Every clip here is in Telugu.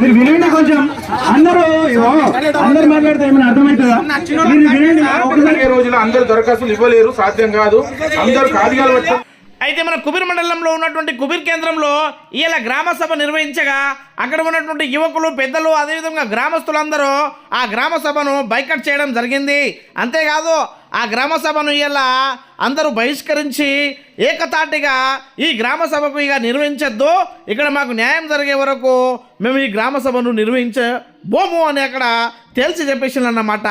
మీరు వినండి కొంచెం అందరూ అందరు మాట్లాడితే ఏమైనా అర్థమవుతుందా మీరు వినండి ఒకసారి ఈ అందరు దరఖాస్తులు ఇవ్వలేరు సాధ్యం కాదు అందరు ఖాళీగా అయితే మన కుబీర్ మండలంలో ఉన్నటువంటి కుబీర్ కేంద్రంలో ఇలా గ్రామ సభ నిర్వహించగా అక్కడ ఉన్నటువంటి యువకులు పెద్దలు అదేవిధంగా గ్రామస్తులందరూ ఆ గ్రామ సభను బైకట్ చేయడం జరిగింది. అంతేకాదు ఆ గ్రామ సభను ఇలా అందరూ బహిష్కరించి ఏకతాటిగా ఈ గ్రామ సభకు ఇక నిర్వహించద్దు. ఇక్కడ మాకు న్యాయం జరిగే వరకు మేము ఈ గ్రామ సభను నిర్వహించబోము అని అక్కడ తేల్చి చెప్పేసిందన్నమాట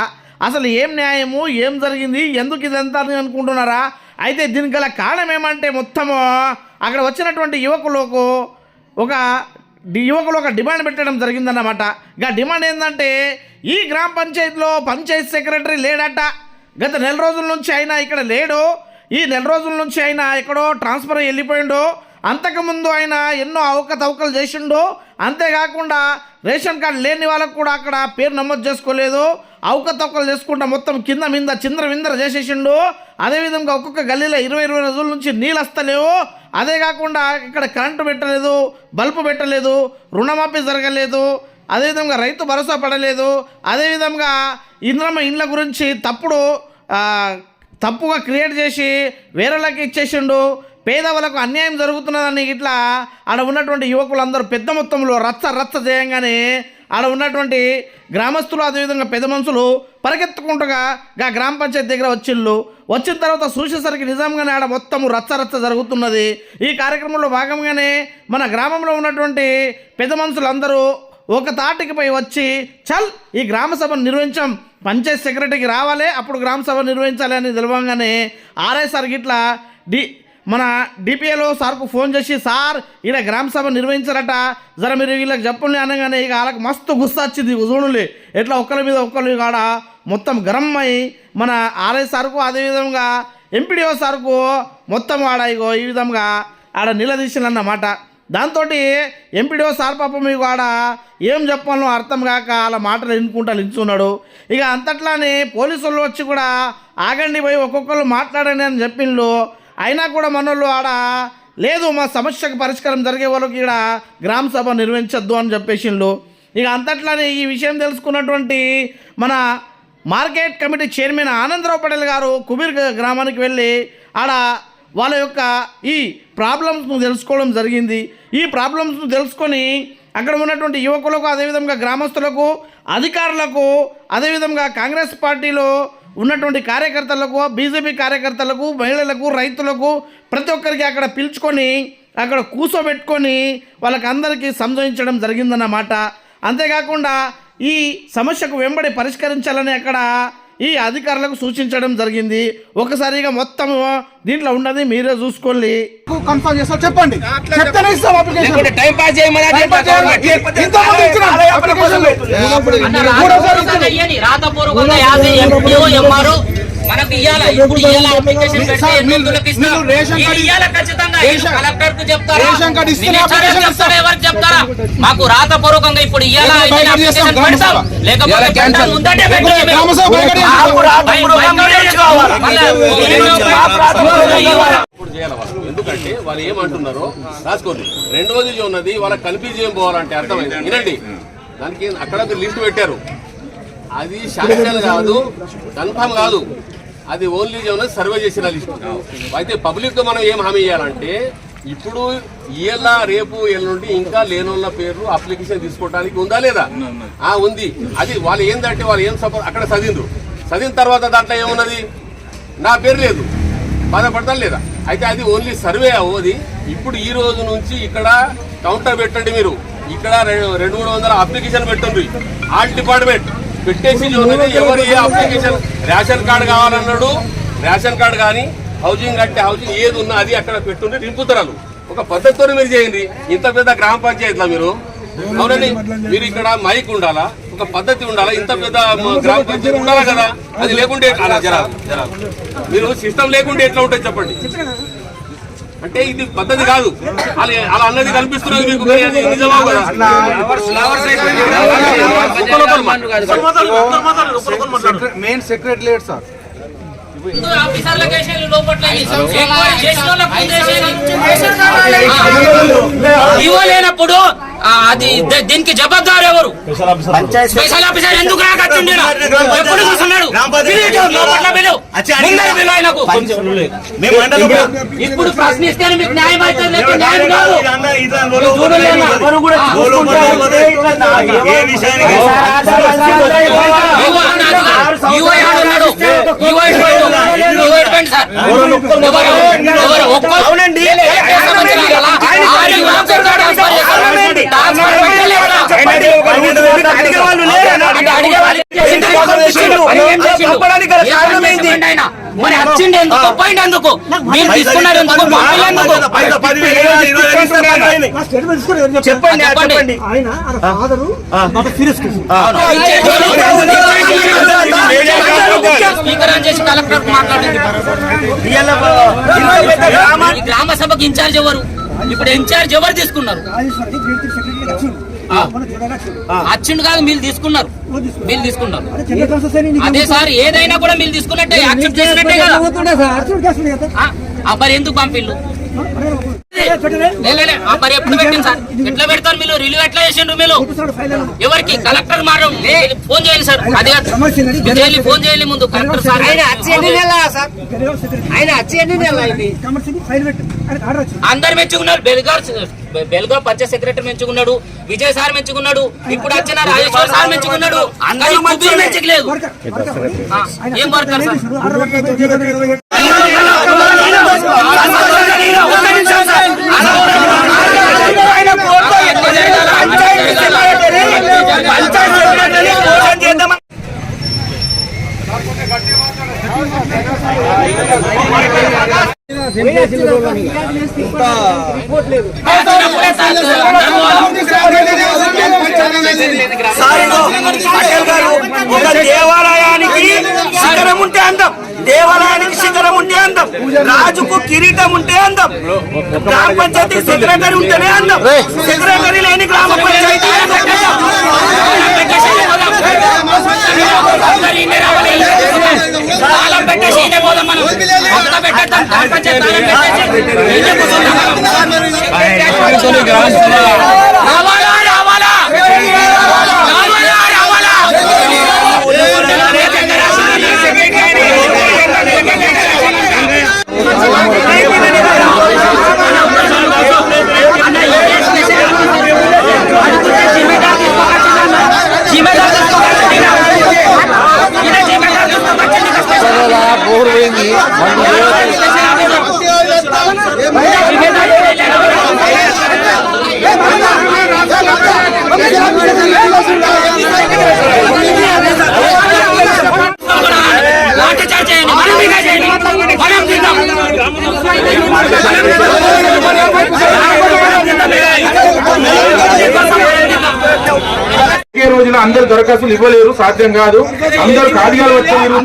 అసలు ఏం న్యాయము? ఏం జరిగింది? ఎందుకు ఇదంతా అనుకుంటున్నారా? అయితే దీనికి గల కారణం ఏమంటే మొత్తము అక్కడ వచ్చినటువంటి యువకులకు ఒక యువకులు ఒక డిమాండ్ పెట్టడం జరిగిందన్నమాట. ఇక డిమాండ్ ఏంటంటే ఈ గ్రామ పంచాయతీలో పంచాయత్ సెక్రటరీ లేడట. గత నెల రోజుల నుంచి అయినా ఇక్కడ లేడు. ఈ నెల రోజుల నుంచి అయినా ఎక్కడో ట్రాన్స్ఫర్ అయ్యి వెళ్ళిపోయిండు. అంతకుముందు ఆయన ఎన్నో అవకతవకలు చేసిండు. అంతేకాకుండా రేషన్ కార్డు లేని వాళ్ళకు కూడా అక్కడ పేరు నమోదు చేసుకోలేదు. అవకతవకలు చేసుకుంటా మొత్తం కింద మింద చిందర విందర చేసేసిండు. అదేవిధంగా ఒక్కొక్క గల్లీలో ఇరవై ఇరవై రోజుల నుంచి నీళ్ళు వస్తలేవు. అదే కాకుండా ఇక్కడ కరెంటు పెట్టలేదు బల్బు పెట్టలేదు రుణమాఫీ జరగలేదు. అదేవిధంగా రైతు భరోసా పడలేదు. అదేవిధంగా ఇంద్రమ్మ ఇండ్ల గురించి తప్పుడు తప్పుగా క్రియేట్ చేసి వేరేళ్ళకి ఇచ్చేసిండు. పేదవాళ్ళకు అన్యాయం జరుగుతున్నదని ఇట్లా ఆడ ఉన్నటువంటి యువకులందరూ పెద్ద మొత్తంలో రచ్చ రచ్చ చేయంగానే ఆడ ఉన్నటువంటి గ్రామస్తులు అదేవిధంగా పెద్ద మనుషులు పరిగెత్తుకుంటగా గా గ్రామ పంచాయతీ దగ్గర వచ్చిళ్ళు. వచ్చిన తర్వాత చూసేసరికి నిజంగానే ఆడ మొత్తం రచ్చ రచ్చ జరుగుతున్నది. ఈ కార్యక్రమంలో భాగంగానే మన గ్రామంలో ఉన్నటువంటి పెద్ద మనుషులందరూ ఒక తాటికపై వచ్చి చల్ ఈ గ్రామ సభను నిర్వహించాం. పంచాయత్ సెక్రటరీకి రావాలి అప్పుడు గ్రామ సభ నిర్వహించాలి అని తెలవంగానే ఆర్ఐసార్ గిట్లా డి మన డిపిఏలో సార్కు ఫోన్ చేసి సార్ ఈడ గ్రామ సభ నిర్వహించారట. జర మీరు వీళ్ళకి చెప్పండి అనగానే ఇక వాళ్ళకి మస్తు గుస్స వచ్చింది. చూడులే ఎట్లా ఒక్కరి మీద ఒకరి కాడ మొత్తం గరం అయి మన ఆర్ఐ సార్కు అదేవిధంగా ఎంపీడీఓ సార్కు మొత్తం ఆడ ఇగో ఈ విధంగా ఆడ నిలదీసిందన్నమాట దాంతో ఎంపీడీఓ సార్ పాప మీకు ఆడ ఏం చెప్పాలో అర్థం కాక వాళ్ళ మాటలు ఎన్నుకుంటా నిల్చున్నాడు. ఇక అంతట్లానే పోలీసులు వచ్చి కూడా ఆగండి పోయి ఒక్కొక్కరు మాట్లాడండి అని చెప్పిండ్రు అయినా కూడా మనోళ్ళు ఆడ లేదు మా సమస్యకు పరిష్కారం జరిగే వరకు ఇక్కడ గ్రామ సభ నిర్వహించొద్దు అని చెప్పేసిండ్రు ఇక అంతట్లానే ఈ విషయం తెలుసుకున్నటువంటి మన market committee chairman Anandarao Patel గారు కుబీర్ గ్రామానికి వెళ్ళి ఆడ వాళ్ళ యొక్క ఈ ప్రాబ్లమ్స్ను తెలుసుకోవడం జరిగింది. ఈ ప్రాబ్లమ్స్ను తెలుసుకొని అక్కడ ఉన్నటువంటి యువకులకు అదేవిధంగా గ్రామస్తులకు అధికారులకు అదేవిధంగా కాంగ్రెస్ పార్టీలో ఉన్నటువంటి కార్యకర్తలకు బీజేపీ కార్యకర్తలకు మహిళలకు రైతులకు ప్రతి ఒక్కరికి అక్కడ పిలుచుకొని అక్కడ కూర్చోబెట్టుకొని వాళ్ళకందరికీ సంజయించడం జరిగిందన్నమాట. అంతేకాకుండా ఈ సమస్యకు వెంబడి పరిష్కరించాలని అక్కడ ఈ అధికారులకు సూచించడం జరిగింది ఒకసారిగా మొత్తం దీంట్లో ఉన్నది మీరే చూసుకోండి కన్ఫర్మ్ చేస్తా చెప్పండి చెప్తేనే ఇస్తాం అప్లికేషన్ టైం పాస్ చేయమని ఇచ్చినాం. రాతపూర్వకంగా యాభై ఎంపీఓ ఎంఆర్ఓ మనకు ఇయ్యాల ఇప్పుడు ఇయ్యాల అప్లికేషన్ ఎన్ని రోజులకు ఇయ్యాల ఖచ్చితంగా కలెక్టర్కు చెప్తారా? చెప్తారా? ఎవరికి చెప్తారా? మాకు రాతపూర్వకంగా ఇప్పుడు ఇయ్యాల లేకపోతే అప్లికేషన్ పెడతాం. ముందటే ఎందుకంటే వాళ్ళు ఏమంటున్నారో రాసుకోండి. రెండోది ఉన్నది వాళ్ళకి కన్ఫ్యూజ్ ఏం పోవాలంటే అర్థమైంది. వినండి. దానికి అక్కడ లిస్ట్ పెట్టారు. అది శాంక్షన్ కాదు కన్ఫర్మ్ కాదు. అది ఓన్లీ ఉన్నది సర్వే చేసిన లిస్ట్. అయితే పబ్లిక్ మనం ఏం హామీ ఇవ్వాలంటే ఇప్పుడు ఇయ్యాల రేపు ఎల్లుండి ఇంకా లేనోళ్ళ పేర్లు అప్లికేషన్ తీసుకోవడానికి ఉందా లేదా? ఆ ఉంది. అది వాళ్ళు ఏంటంటే వాళ్ళు ఏం సపోర్ట్ అక్కడ చదివిండ్రు. చదివిన తర్వాత దాంట్లో ఏమున్నది? నా పేరు లేదు. బాధపడతాను లేదా? అయితే అది ఓన్లీ సర్వే అవ్వది. ఇప్పుడు ఈ రోజు నుంచి ఇక్కడ కౌంటర్ పెట్టండి మీరు. ఇక్కడ రెండు మూడు వందల అప్లికేషన్ పెట్టండి ఆల్ డిపార్ట్మెంట్. పెట్టేసి ఎవరు ఏ అప్లికేషన్? రేషన్ కార్డు కావాలన్నాడు. రేషన్ కార్డు కానీ హౌసింగ్ అంటే హౌసింగ్ ఏది ఉన్నా అది అక్కడ పెట్టుండి నింపుతారు. ఒక పద్ధతితో మీరు చేయండి. ఇంత పెద్ద గ్రామ పంచాయతీలో మీరు? అవునండి. మీరు ఇక్కడ మైక్ ఉండాలా? ఒక పద్ధతి ఉండాలా? ఇంత పెద్ద గ్రామ పంచాయతీ ఉండాలా కదా? అది లేకుంటే జరా జరా. మీరు సిస్టమ్ లేకుంటే ఎట్లా ఉంటుంది చెప్పండి? అంటే ఇది పద్ధతి కాదు. అలా అన్నది కనిపిస్తున్నది మీకు కదా? Main secretary sir. ఆఫీసర్లకు వేసేయాలి లోపట్ల ఎంక్వైరీ చేసిన వాళ్ళకు ముందు వేసేయాలి. ఈవో లేనప్పుడు ఆ, అది దీనికి జవాబారు ఎవరు స్పెషల్ ఆఫీసర్ ఎందుకు రాకచ్చిండు? ఎప్పుడు ఆయనకు. ఇప్పుడు ప్రశ్నిస్తేనే మీకు న్యాయం అవుతుంది కాదు. సార్? ఎవరు? ఎవరు? ఒక్క- అవునండి. ఆరు ఈవో ఒక్కరు మరి వచ్చిండు ఎందుకు ఎందుకు మీరు తీసుకున్నారు ఎందుకు చెప్పండి చెప్పండి. ఆయన ఫాదరు కలెక్టర్ గ్రామ సభకు ఇన్ఛార్జ్ ఎవరు ఇప్పుడు ఇన్ఛార్జ్ ఎవరు తీసుకున్నారు అచ్చిండు కాదు మీరు తీసుకున్నారు. మీరు తీసుకున్నారు. అదే సార్ ఏదైనా కూడా మీరు తీసుకున్నట్టే యాక్సెప్ట్ చేసినట్టే కదా. మరి ఎందుకు పంపిల్లు? మరి ఎప్పుడు పెట్టింది సార్? ఎట్లా పెడతారు మీరు? రిలీవ్ ఎట్లా చేసిండ్రు మీరు. ఎవరికి? కలెక్టర్ మారం. ఫోన్ చేయాలి సార్. అది చేయాలి ఫోన్ చేయాలి ముందు. Collector sir. ఆయన అందరు మెచ్చుకున్నారు. బెల్గార్ బెల్గార్ పంచాయత్ సెక్రటరీ మెచ్చుకున్నాడు. విజయ్ సార్ మెచ్చుకున్నాడు. ఇప్పుడు వచ్చిన రాజేశ్వర్ సార్ మెచ్చుకున్నాడు. అందరూ ఆ, ఏం వర్కర్ సార్ ఆర్డర్ పెట్టు. ఆయన కోర్టులో ఎక్కువ చేయాలి. పంచాయతీ సెక్రటరీ, పంచాయతీ సెక్రటరీ మోసం చేద్దామని సారిలో పటేల్ గారు ఒక దేవాలయానికి శిఖరం ఉంటే అందం దేవాలయానికి శిఖరం ఉంటే అందం రాజుకు కిరీటం ఉంటే అందం. గ్రామ పంచాయతీ సెక్రటరీ ఉంటేనే అందం. సెక్రటరీ లేని గ్రామ పంచాయతీ పెట్టేద్దాం. తాళం అందరు దరఖాస్తులు ఇవ్వలేరు సాధ్యం కాదు. అందరు ఖాళీగా వచ్చారు